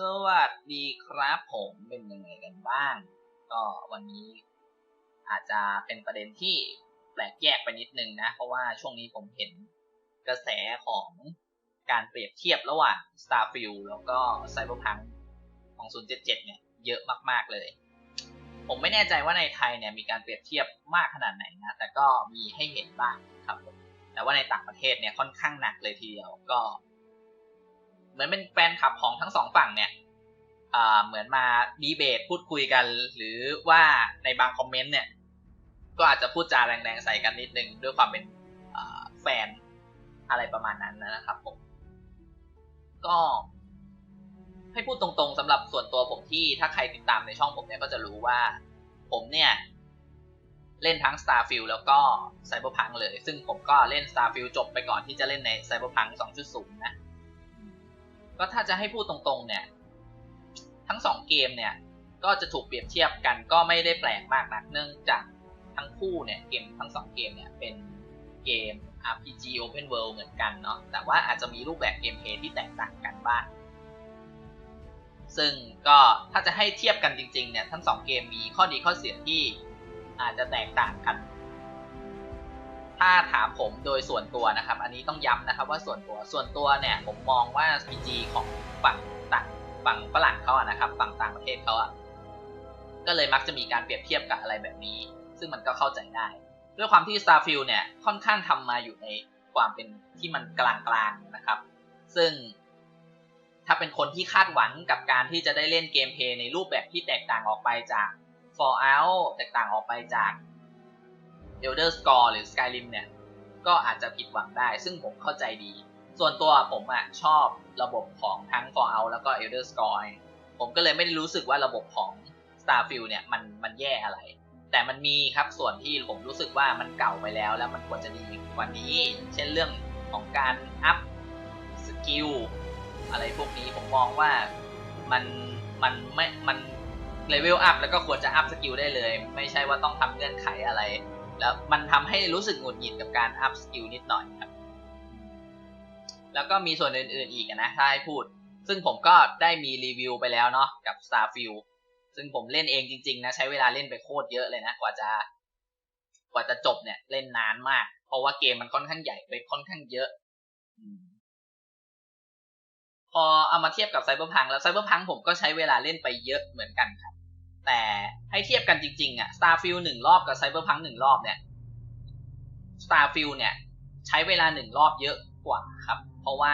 สวัสดีครับผมเป็นยังไงกันบ้าง ก็วันนี้อาจจะเป็นประเด็นที่แปลกแยกไปนิดนึงนะ เพราะว่าช่วงนี้ผมเห็นกระแสของการเปรียบเทียบระหว่าง Starfield แล้วก็ Cyberpunk 2077 เนี่ย เยอะมาก ๆ เลย ผมไม่แน่ใจว่าในไทยเนี่ย มีการเปรียบเทียบมากขนาดไหนนะ แต่ก็มีให้เห็นบ้างครับผมแต่ว่าในต่างประเทศเนี่ยค่อนข้างหนักเลยทีเดียวก็ เหมือนเป็นแฟนคลับของทั้งสองฝั่งเนี่ยเหมือนมาดีเบตพูดคุยกัน หรือว่าในบางคอมเมนต์เนี่ย ก็อาจจะพูดจาแรงๆใส่กันนิดนึงด้วยความเป็นแฟนอะไรประมาณนั้นนะครับผม ก็ให้พูดตรงๆสำหรับส่วนตัวผมที่ถ้าใครติดตามในช่องผมเนี่ยก็จะรู้ว่า ผมเนี่ย เล่นทั้ง Starfield แล้วก็ Cyberpunk เลย ซึ่งผมก็เล่น Starfield จบไปก่อนที่จะเล่นใน Cyberpunk 2.0 นะ ก็ถ้าจะให้พูดตรงๆ เนี่ย ทั้งสองเกมเนี่ย ก็จะถูกเปรียบเทียบกันก็ไม่ได้แปลกมากนัก เนื่องจากทั้งคู่เนี่ยเกมทั้งสองเกมเนี่ยเป็นเกม RPG Open World เหมือนกันเนาะแต่ว่าอาจจะมีรูปแบบเกมเพลย์ที่แตกต่างกันบ้างซึ่งก็ถ้าจะให้เทียบกันจริงๆเนี่ยทั้งสองเกมมีข้อดีข้อเสียที่อาจจะแตกต่างกัน ถ้าถามผมโดยส่วนตัวนะครับ อันนี้ต้องย้ำนะครับว่าส่วนตัวส่วนตัวเนี่ยผมมองว่า RPG ของฝั่งต่างฝั่งฝรั่งเขาอะนะครับ ฝั่งต่างประเทศเขาอะก็เลยมักจะมีการเปรียบเทียบกับอะไรแบบนี้ ซึ่งมันก็เข้าใจได้ ด้วยความที่ Starfield เนี่ยค่อนข้างทำมาอยู่ในความเป็นที่มันกลางๆนะครับ ซึ่งถ้าเป็นคนที่คาดหวังกับการที่จะได้เล่นเกมเพลย์ในรูปแบบที่แตกต่างออกไปจาก Fallout แตกต่างออกไปจาก Elder s c r o l l หรือ Skyrim เนี่ย ก็อาจจะผิดหวังได้ ซึ่งผมเข้าใจดี ส่วนตัวผมอะชอบระบบของทั้ง Fallout แล้วก็ Elder s c r o l l ผมก็เลยไม่ได้รู้สึกว่าระบบของ Starfield เนี่ยมันมันแย่อะไร แต่มันมีครับส่วนที่ผมรู้สึกว่ามันเก่าไปแล้ว แล้วมันควรจะดีกว่านี้ เช่นเรื่องของการอัพสกิลอะไรพวกนี้ผมมองว่ามันมันไม่มันเลเวลอัพแล้วก็ควรจะอัพสกิลได้เลย ไม่ใช่ว่าต้องทำเงื่อนไขอะไร แล้วมันทำให้รู้สึกหงุดหงิดกับการอัพสกิลนิดหน่อยครับ แล้วก็มีส่วนอื่นๆอีกนะถ้าให้พูด ซึ่งผมก็ได้มีรีวิวไปแล้วเนาะกับ Starfield ซึ่งผมเล่นเองจริง ๆ นะ ใช้เวลาเล่นไปโคตรเยอะเลยนะกว่าจะ กว่าจะจบเนี่ย เล่นนานมาก เพราะว่าเกมมันค่อนข้างใหญ่ไปค่อนข้างเยอะพอเอามาเทียบกับไซเบอร์พังแล้วไซเบอร์พังผมก็ใช้เวลาเล่นไปเยอะเหมือนกันครับ แต่ให้เทียบกันจริงๆอะ Starfield หนึ่งรอบกับไซเบอร์พังหนึ่งรอบเนี่ย Starfield เนี่ย ใช้เวลาหนึ่งรอบเยอะกว่าครับ เพราะว่า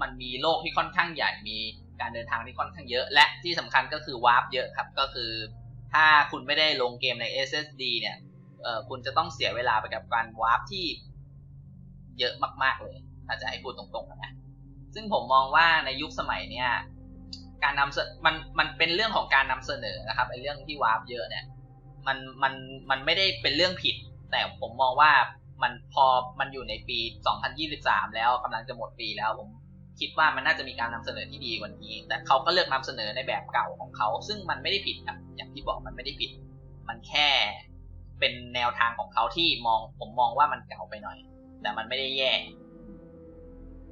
มันมีโลกที่ค่อนข้างใหญ่มีการเดินทางที่ค่อนข้างเยอะ และที่สำคัญก็คือวาร์ปเยอะครับ ก็คือ ถ้าคุณไม่ได้ลงเกมใน SSD เนี่ยเออคุณจะต้องเสียเวลาไปกับการวาร์ปที่เยอะมาก ๆเลย ถ้าจะให้พูดตรงๆนะ ซึ่งผมมองว่าในยุคสมัยเนี่ย การนำมันมันเป็นเรื่องของการนำเสนอนะครับไอ้เรื่องที่วาร์ปเยอะเนี่ย มันมันมันไม่ได้เป็นเรื่องผิด แต่ผมมองว่ามันพอมันอยู่ในปี 2023 แล้วกำลังจะหมดปีแล้วผมคิดว่ามันน่าจะมีการนำเสนอที่ดีกว่านี้ แต่เขาก็เลือกนำเสนอในแบบเก่าของเขา ซึ่งมันไม่ได้ผิดครับอย่างที่บอกมันไม่ได้ผิด มันแค่เป็นแนวทางของเขาที่มองผมมองว่ามันเก่าไปหน่อย แต่มันไม่ได้แย่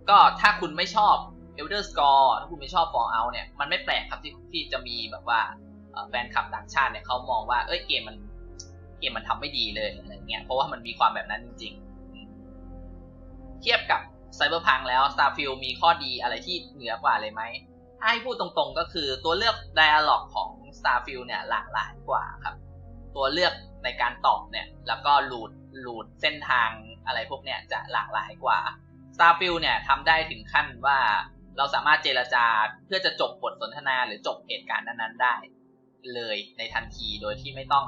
ก็ถ้าคุณไม่ชอบ Elder Scroll ถ้าคุณไม่ชอบ Fallout เนี่ยมันไม่แปลกครับที่ที่จะมีแบบว่าแฟนคลับต่างชาติเนี่ยเขามองว่าเอ้ยเกมมันเกมมันทำไม่ดีเลยอะไรเงี้ยเพราะว่ามันมีความแบบนั้นจริง ๆ เทียบกับ Cyberpunk แล้ว Starfield มีข้อดีอะไรที่เหนือกว่าเลยไหมถ้าให้พูดตรงๆก็คือตัวเลือก Dialog ของ Starfield เนี่ยหลากหลายกว่าครับ ตัวเลือกในการตอบเนี่ย แล้วก็หลูดหลูดเส้นทางอะไรพวกเนี่ยจะหลากหลายกว่า Starfield เนี่ยทำได้ถึงขั้นว่า เราสามารถเจรจาเพื่อจะจบบทสนทนาหรือจบเหตุการณ์นั้นๆได้ เลยในทันทีโดยที่ไม่ต้อง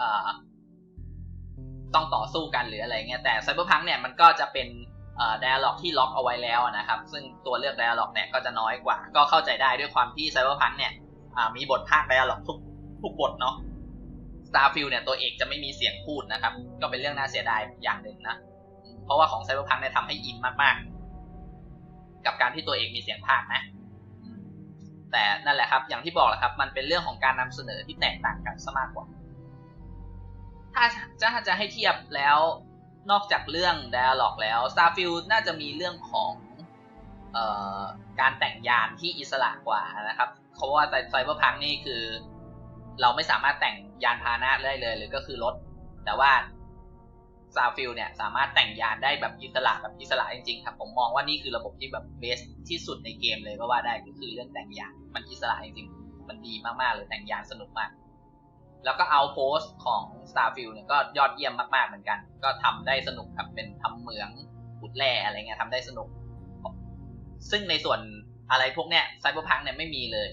อต้องต่อสู้กันหรืออะไรเงี้ยแต่ Cyberpunk เนี่ยมันก็จะเป็นเอ่อ dialog ที่ล็อกเอาไว้แล้วนะครับ ซึ่งตัวเลือก dialog เนี่ยก็จะน้อยกว่า ก็เข้าใจได้ด้วยความที่ Cyberpunk เนี่ยมีบทภาค dialog ทุกทุกบทเนาะ Starfield เนี่ยตัวเอกจะไม่มีเสียงพูดนะครับ ก็เป็นเรื่องน่าเสียดายอย่างหนึ่งนะ เพราะว่าของ Cyberpunk เนี่ยทำให้อินมากๆ กับการที่ตัวเอกมีเสียงภาคนะ แต่นั่นแหละครับ อย่างที่บอกแหละครับ มันเป็นเรื่องของการนำเสนอที่แตกต่างกันซะมากกว่า ถ้าจะจะให้เทียบแล้วนอกจากเรื่อง Dialog แล้ว Starfield น่าจะมีเรื่องของออการแต่งยานที่อิสระกว่านะครับเพราะว่าไซเบอร์พังนี่คือ เราไม่สามารถแต่งยานพาหนะได้เลยหรือก็คือรถ แต่ว่า ซาฟิลเนี่ยสามารถแต่งยานได้แบบอิสระแบบอิสระจริงๆครับผมมองว่านี่คือระบบที่แบบเบสที่สุดในเกมเลยก็ว่าได้ก็คือเรื่องแต่งยานมันอิสระจริงๆ มันดีมากๆเลยแต่งยานสนุกมาก แล้วก็เอาโพสของ Starfield เนี่ยก็ยอดเยี่ยมมากๆเหมือนกัน ก็ทำได้สนุกครับเป็นทำเหมืองขุดแร่อะไรเงี้ยทำได้สนุก ซึ่งในส่วนอะไรพวกเนี้ยไซเบอร์พังเนี่ยไม่มีเลย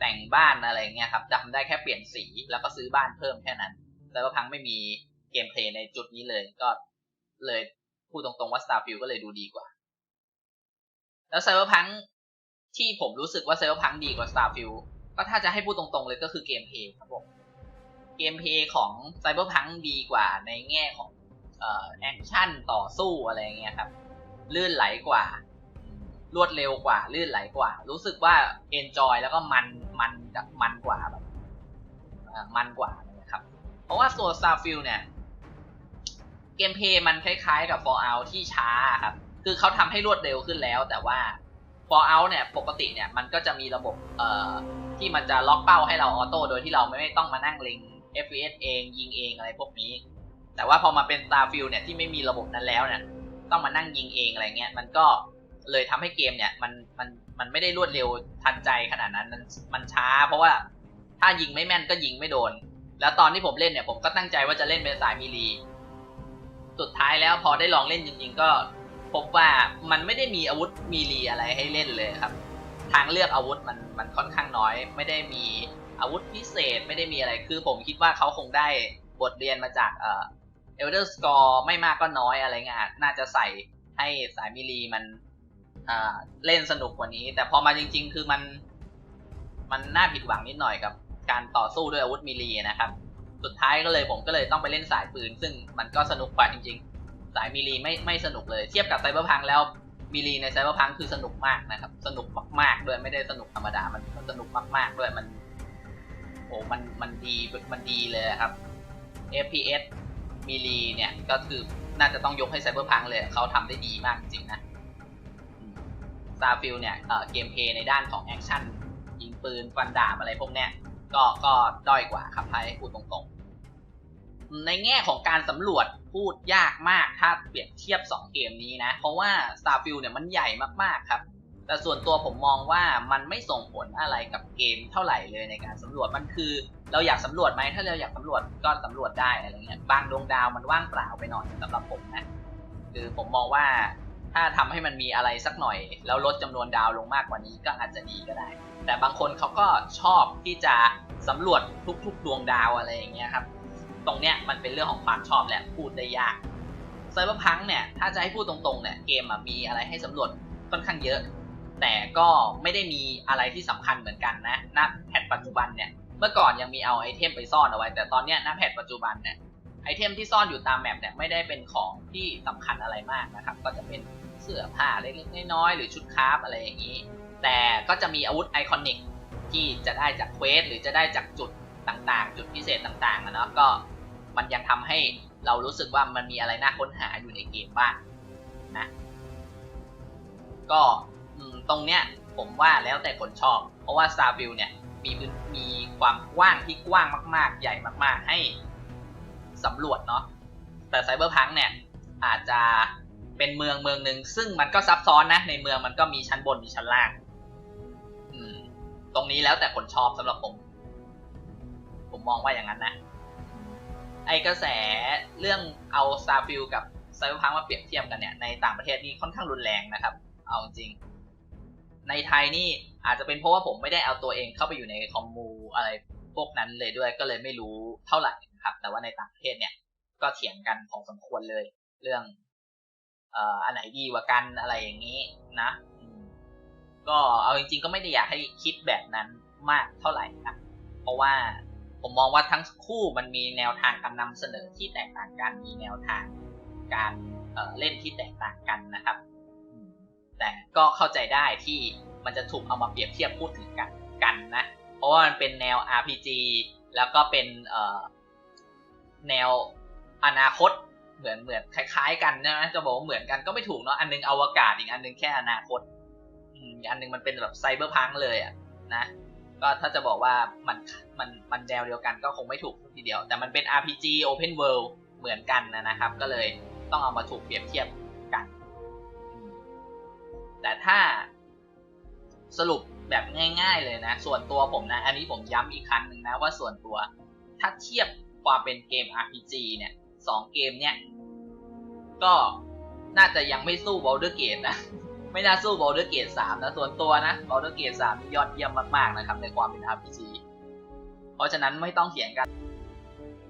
แต่งบ้านอะไรเงี้ยครับทำได้แค่เปลี่ยนสีแล้วก็ซื้อบ้านเพิ่มแค่นั้นไซเบอร์พังไม่มี เกมเพลย์ในจุดนี้เลยก็เลยพูดตรงๆว่า Starfield ก็เลยดูดีกว่า แล้วไซเบอร์พังที่ผมรู้สึกว่าไซเบอร์พังดีกว่า Starfield ก็ถ้าจะให้พูดตรงๆเลยก็คือเกมเพลย์ครับผมเกมเพลย์ของไซเบอร์พังดีกว่าในแง่ของแอคชั่นต่อสู้อะไรเงี้ยครับ ลื่นไหลกว่า รวดเร็วกว่า ลื่นไหลกว่า รู้สึกว่าเอนจอยแล้วก็มันมันกับมันกว่าแบบมันกว่านะครับ เพราะว่าตัว Starfield เนี่ย เกมเพย์มันคล้ายๆกับ Fallout ที่ช้าครับ คือเขาทำให้รวดเร็วขึ้นแล้ว แต่ว่า Fallout เนี่ยปกติเนี่ยมันก็จะมีระบบเอ่อที่มันจะล็อกเป้าให้เราออโต้โดยที่เราไม่ต้องมานั่งเล็ง FPS เองยิงเองอะไรพวกนี้ แต่ว่าพอมาเป็น Starfield เนี่ยที่ไม่มีระบบนั้นแล้วเนี่ยต้องมานั่งยิงเองอะไรเงี้ยมันก็เลยทำให้เกมเนี่ยมันมันมันไม่ได้รวดเร็วทันใจขนาดนั้นมันมันช้า เพราะว่าถ้ายิงไม่แม่นก็ยิงไม่โดน แล้วตอนที่ผมเล่นเนี่ยผมก็ตั้งใจว่าจะเล่นเป็นสายมีลี สุดท้ายแล้วพอได้ลองเล่นจริง ๆ ก็พบว่ามันไม่ได้มีอาวุธมีลีอะไรให้เล่นเลยครับ ทางเลือกอาวุธมันมันค่อนข้างน้อย ไม่ได้มีอาวุธพิเศษไม่ได้มีอะไรคือผมคิดว่าเขาคงได้บทเรียนมาจากเอ่อเอลเดอร์สกอร์ไม่มากก็น้อยอะไรเงี้ยน่าจะใส่ให้สายมิลีมันเล่นสนุกกว่านี้ แต่พอมาจริง ๆ คือมัน มันน่าผิดหวังนิดหน่อยกับการต่อสู้ด้วยอาวุธมิลีนะครับ สุดท้ายก็เลยผมก็เลยต้องไปเล่นสายปืน ซึ่งมันก็สนุกกว่าจริง ๆ สายมิลีไม่ไม่สนุกเลย เทียบกับไซเบอร์พังแล้วมิลีในไซเบอร์พังคือสนุกมากนะครับ สนุกมากๆด้วยไม่ได้สนุกธรรมดา มันสนุกมากๆด้วยมันโอ้มันมันดีมันดีเลยครับ FPS มิลีเนี่ยก็คือน่าจะต้องยกให้ไซเบอร์พังเลยเขาทำได้ดีมากจริงนะ Starfield เนี่ยเเกมเพลย์ในด้านของแอคชั่นยิงปืนฟันดาบอะไรพวกเนี้ย ก็ก็ด้อยกว่าครับให้พูดตรงๆ ในแง่ของการสำรวจพูดยากมากถ้าเปรียบเทียบ 2 เกมนี้นะ เพราะว่า Starfield เนี่ยมันใหญ่มากๆครับ แต่ส่วนตัวผมมองว่ามันไม่ส่งผลอะไรกับเกมเท่าไหร่เลยในการสำรวจมันคือ เราอยากสำรวจไหมถ้าเราอยากสำรวจก็สำรวจได้อะไรเงี้ยบางดวงดาวมันว่างเปล่าไปหน่อยสำหรับผมนะคือผมมองว่าถ้าทำให้มันมีอะไรสักหน่อย แล้วลดจำนวนดาวลงมากกว่านี้ก็อาจจะดีก็ได้ แต่บางคนเขาก็ชอบที่จะ สำรวจทุกๆ ดวงดาวอะไรอย่างเงี้ยครับ ตรงเนี้ยมันเป็นเรื่องของความชอบแหละพูดได้ยากไซเบอร์พังเนี่ยถ้าจะให้พูดตรงๆเนี่ยเกมมีอะไรให้สำรวจค่อนข้างเยอะ แต่ก็ไม่ได้มีอะไรที่สำคัญเหมือนกันนะณแพทปัจจุบันเนี่ยเมื่อก่อนยังมีเอาไอเทมไปซ่อนเอาไว้ แต่ตอนเนี้ยณแพทปัจจุบันเนี่ยไอเทมที่ซ่อนอยู่ตามแมปเนี่ยไม่ได้เป็นของที่สำคัญอะไรมากนะครับ ก็จะเป็นเสื้อผ้าเล็กๆน้อยๆหรือชุดคราฟอะไรอย่างนี้ แต่ก็จะมีอาวุธไอคอนิก ที่จะได้จากเควสหรือจะได้จากจุดต่างๆ จุดพิเศษต่างๆนะเนาะก็มันยังทำให้เรารู้สึกว่ามันมีอะไรน่าค้นหาอยู่ในเกมบ้างนะก็ตรงเนี้ยผมว่าแล้วแต่คนชอบ เพราะว่า s t a r f i e l เนี่ยมีมีความกว้างที่กว้างมากๆ ใหญ่มากๆ ให้สำรวจเนาะแต่ Cyberpunk เนี่ยอาจจะเป็นเมืองเมืองหนึ่งซึ่งมันก็ซับซ้อนนะในเมืองมันก็มีชั้นบนมีชั้นล่าง ตรงนี้แล้วแต่คนชอบสำหรับผม ผมมองว่าอย่างนั้นนะ ไอกระแสเรื่องเอา Starfield กับ Cyberpunk มาเปรียบเทียบกันเนี่ย ในต่างประเทศนี่ค่อนข้างรุนแรงนะครับ เอาจริง ในไทยนี่อาจจะเป็นเพราะว่าผมไม่ได้เอาตัวเองเข้าไปอยู่ในคอมมูอะไรพวกนั้นเลยด้วย ก็เลยไม่รู้เท่าไหร่นะครับ แต่ว่าในต่างประเทศเนี่ย ก็เถียงกันพองสมควรเลย เรื่อง เอ่ออันไหนดีกว่ากันอะไรอย่างนี้นะ ก็เอาจริงๆก็ไม่ได้อยากให้คิดแบบนั้นมากเท่าไหร่นะเพราะว่าผมมองว่าทั้งคู่มันมีแนวทางการนำเสนอที่แตกต่างกันมีแนวทางการเเล่นที่แตกต่างกันนะครับ แต่ก็เข้าใจได้ที่มันจะถูกเอามาเปรียบเทียบพูดถึงกันกันนะ เพราะว่ามันเป็นแนว RPG แล้วก็เป็นแนวอนาคตเหมือนเหมือนคล้าย ๆ กันนะจะบอกว่าเหมือนกันก็ไม่ถูกเนาะอันนึงอวกาศอีกอันนึงแค่อนาคต อีกอันหนึงมันเป็นแบบไซเบอร์พังเลยอะนะ ก็ถ้าจะบอกว่ามันมันมันแนวเดียวกันก็คงไม่ถูกทีเดียว แต่มันเป็น RPG Open World เหมือนกันนะนะครับ ก็เลยต้องเอามาถูกเปรียบเทียบกัน แต่ถ้าสรุปแบบง่าย ๆ เลยนะ ส่วนตัวผมนะ อันนี้ผมย้ำอีกครั้งหนึ่งนะว่าส่วนตัวถ้าเทียบความเป็นเกม RPG เนี่ยสองเกมเนี่ย ก็น่าจะยังไม่สู้ Baldur Gate นะ ไม่น่าสู้บอลเดอร์เกตสามนะส่วนตัวนะบอลเดอร์เกตสามยอดเยี่ยมมากๆนะครับในความเป็น RPG เพราะฉะนั้นไม่ต้องเถียงกัน